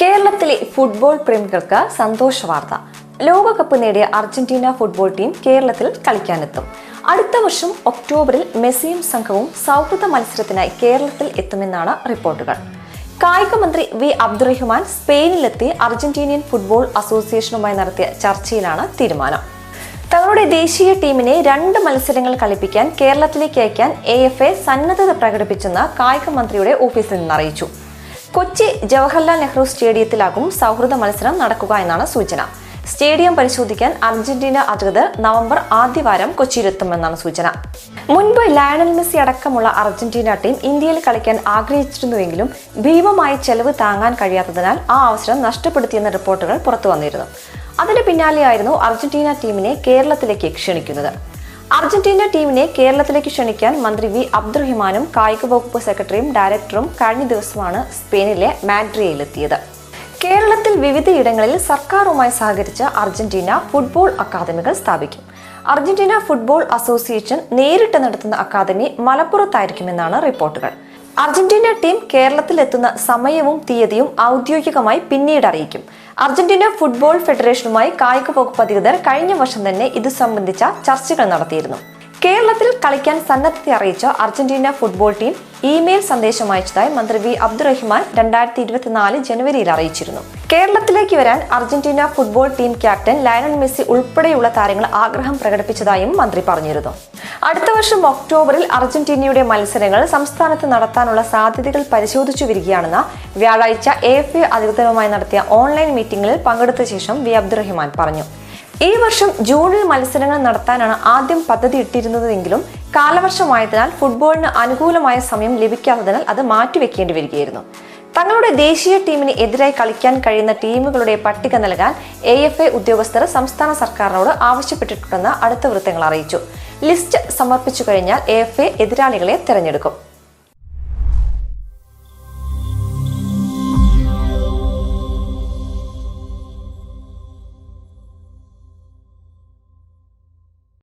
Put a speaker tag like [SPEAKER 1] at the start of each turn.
[SPEAKER 1] കേരളത്തിലെ ഫുട്ബോൾ പ്രേമികൾക്ക് സന്തോഷ വാർത്ത. ലോകകപ്പ് നേടിയ അർജന്റീന ഫുട്ബോൾ ടീം കേരളത്തിൽ കളിക്കാനെത്തും. അടുത്ത വർഷം ഒക്ടോബറിൽ മെസ്സിയും സംഘവും സൗഹൃദ മത്സരത്തിനായി കേരളത്തിൽ എത്തുമെന്നാണ് റിപ്പോർട്ടുകൾ. കായിക മന്ത്രി വി. അബ്ദുറഹ്മാൻ സ്പെയിനിലെത്തി അർജന്റീനിയൻ ഫുട്ബോൾ അസോസിയേഷനുമായി നടത്തിയ ചർച്ചയിലാണ് തീരുമാനം. തങ്ങളുടെ ദേശീയ ടീമിനെ രണ്ട് മത്സരങ്ങൾ കളിപ്പിക്കാൻ കേരളത്തിലേക്ക് അയക്കാൻ എ സന്നദ്ധത പ്രകടിപ്പിച്ചെന്ന് കായിക മന്ത്രിയുടെ ഓഫീസിൽ നിന്ന് അറിയിച്ചു. കൊച്ചി ജവഹർലാൽ നെഹ്റു സ്റ്റേഡിയത്തിലാകും സൗഹൃദ മത്സരം നടക്കുക എന്നാണ് സൂചന. സ്റ്റേഡിയം പരിശോധിക്കാൻ അർജന്റീന അധികൃതർ നവംബർ ആദ്യവാരം കൊച്ചിയിലെത്തുമെന്നാണ് സൂചന. മുൻപ് ലയണൽ മെസ്സി അടക്കമുള്ള അർജന്റീന ടീം ഇന്ത്യയിൽ കളിക്കാൻ ആഗ്രഹിച്ചിരുന്നുവെങ്കിലും ഭീമമായ ചെലവ് താങ്ങാൻ കഴിയാത്തതിനാൽ ആ അവസരം നഷ്ടപ്പെടുത്തിയെന്ന റിപ്പോർട്ടുകൾ പുറത്തു വന്നിരുന്നു അതിന് പിന്നാലെയായിരുന്നു അർജന്റീന ടീമിനെ കേരളത്തിലേക്ക് ക്ഷണിക്കുന്നത്. അർജന്റീന ടീമിനെ കേരളത്തിലേക്ക് ക്ഷണിക്കാൻ മന്ത്രി വി അബ്ദുറഹിമാനും കായിക വകുപ്പ് സെക്രട്ടറിയും ഡയറക്ടറും കഴിഞ്ഞ ദിവസമാണ് സ്പെയിനിലെ മാഡ്രിയയിലെത്തിയത് കേരളത്തിൽ വിവിധയിടങ്ങളിൽ സർക്കാരുമായി സഹകരിച്ച് അർജന്റീന ഫുട്ബോൾ അക്കാദമികൾ സ്ഥാപിക്കും. അർജന്റീന ഫുട്ബോൾ അസോസിയേഷൻ നേരിട്ട് നടത്തുന്ന അക്കാദമി മലപ്പുറത്തായിരിക്കുമെന്നാണ് റിപ്പോർട്ടുകൾ. അർജന്റീന ടീം കേരളത്തിൽ എത്തുന്ന സമയവും തീയതിയും ഔദ്യോഗികമായി പിന്നീട് അറിയിക്കും. അർജന്റീന ഫുട്ബോൾ ഫെഡറേഷനുമായി കായിക വകുപ്പ് അധികൃതർ കഴിഞ്ഞ വർഷം തന്നെ ഇത് സംബന്ധിച്ച ചർച്ചകൾ നടത്തിയിരുന്നു. കേരളത്തിൽ കളിക്കാൻ സന്നദ്ധത അറിയിച്ച അർജന്റീന ഫുട്ബോൾ ടീം ഇമെയിൽ സന്ദേശം അയച്ചതായി മന്ത്രി വി അബ്ദുറഹ്മാൻ രണ്ടായിരത്തി ഇരുപത്തിനാല് ജനുവരിയിൽ അറിയിച്ചിരുന്നു. കേരളത്തിലേക്ക് വരാൻ Argentina football team captain Lionel Messi ഉൾപ്പെടെയുള്ള താരങ്ങൾ ആഗ്രഹം പ്രകടിപ്പിച്ചതായും മന്ത്രി പറഞ്ഞിരുന്നു. അടുത്ത വർഷം ഒക്ടോബറിൽ അർജന്റീനയുടെ മത്സരങ്ങൾ സംസ്ഥാനത്ത് നടത്താനുള്ള സാധ്യതകൾ പരിശോധിച്ചു വരികയാണെന്ന് വ്യാഴാഴ്ച എ എഫ് അധികൃതരുമായി നടത്തിയ ഓൺലൈൻ മീറ്റിംഗിൽ പങ്കെടുത്ത ശേഷം വി. അബ്ദുറഹിമാൻ പറഞ്ഞു. ഈ വർഷം ജൂണിൽ മത്സരങ്ങൾ നടത്താനാണ് ആദ്യം പദ്ധതി ഇട്ടിരുന്നതെങ്കിലും കാലവർഷമായതിനാൽ ഫുട്ബോളിന് അനുകൂലമായ സമയം ലഭിക്കാത്തതിനാൽ അത് മാറ്റിവെക്കേണ്ടി വരികയായിരുന്നു. തങ്ങളുടെ ദേശീയ ടീമിന് എതിരായി കളിക്കാൻ കഴിയുന്ന ടീമുകളുടെ പട്ടിക നൽകാൻ എ എഫ് എ ഉദ്യോഗസ്ഥർ സംസ്ഥാന സർക്കാരിനോട് ആവശ്യപ്പെട്ടിട്ടുണ്ടെന്ന് അടുത്ത വൃത്തങ്ങൾ അറിയിച്ചു. ലിസ്റ്റ് സമർപ്പിച്ചു കഴിഞ്ഞാൽ എ എഫ് എ എതിരാളികളെ തെരഞ്ഞെടുക്കും.